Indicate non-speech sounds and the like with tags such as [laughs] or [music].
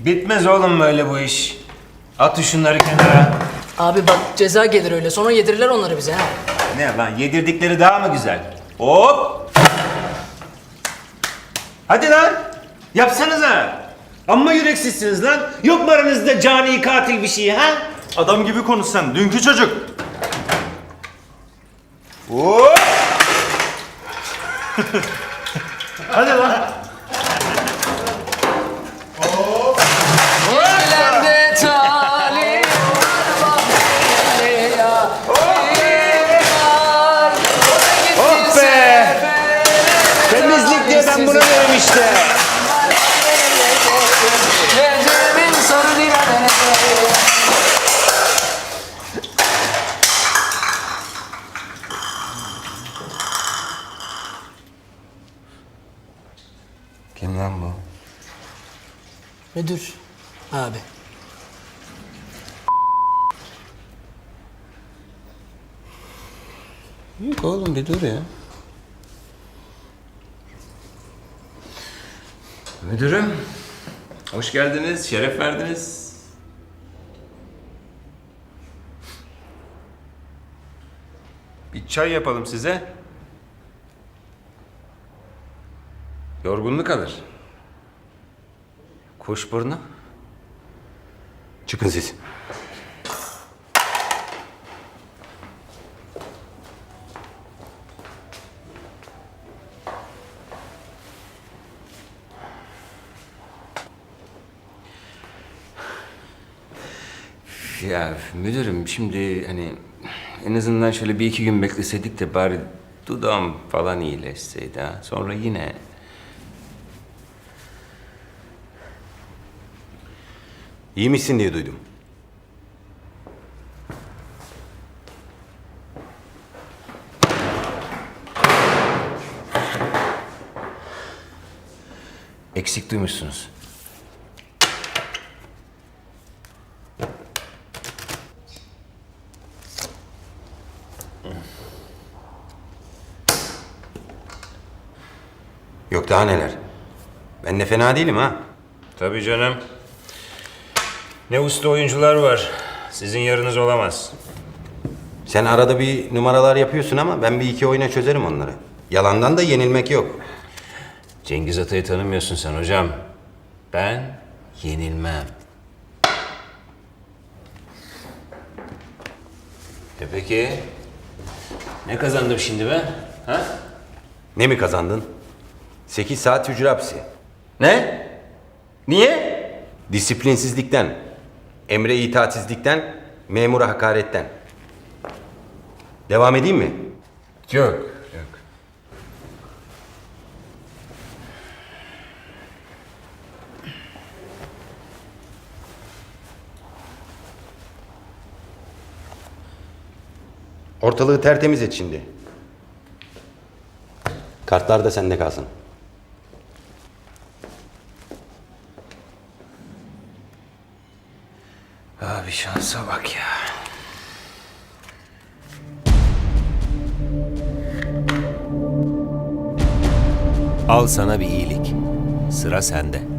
Bitmez oğlum böyle bu iş. At şunları kenara. Abi bak ceza gelir öyle sonra yedirirler onları bize ha. Ne lan yedirdikleri daha mı güzel? Hop! Hadi lan! Yapsanıza! Amma yüreksizsiniz lan. Yok mu aranızda cani katil bir şey ha? Adam gibi konuş sen. Dünkü çocuk. Hop! [laughs] Hadi lan. Diye ben buna derim işte. Kim lan bu? Müdür abi. Yok oğlum bir dur ya. Müdürüm, hoş geldiniz, şeref verdiniz. Bir çay yapalım size. Yorgunluk alır. Kuşburnu. Çıkın siz. Ya müdürüm şimdi hani en azından şöyle bir iki gün bekleseydik de bari dudağım falan iyileşseydi ha. Sonra yine İyi misin diye duydum. eksik duymuşsunuz. Yok daha neler. Ben de fena değilim ha. Tabii canım. Ne usta oyuncular var. Sizin yarınız olamaz. Sen arada bir numaralar yapıyorsun ama ben bir iki oyuna çözerim onları. Yalandan da yenilmek yok. Cengiz Atay'ı tanımıyorsun sen hocam. Ben yenilmem. E peki ne kazandım şimdi ben? Ha? Ne mi kazandın? 8 saat hücre hapsi. Ne? Niye? Disiplinsizlikten, emre itaatsizlikten, memura hakaretten. Devam edeyim mi? Yok. Yok. Ortalığı tertemiz et şimdi. Kartlar da sende kalsın. Abi şansa bak ya. Al sana bir iyilik. Sıra sende.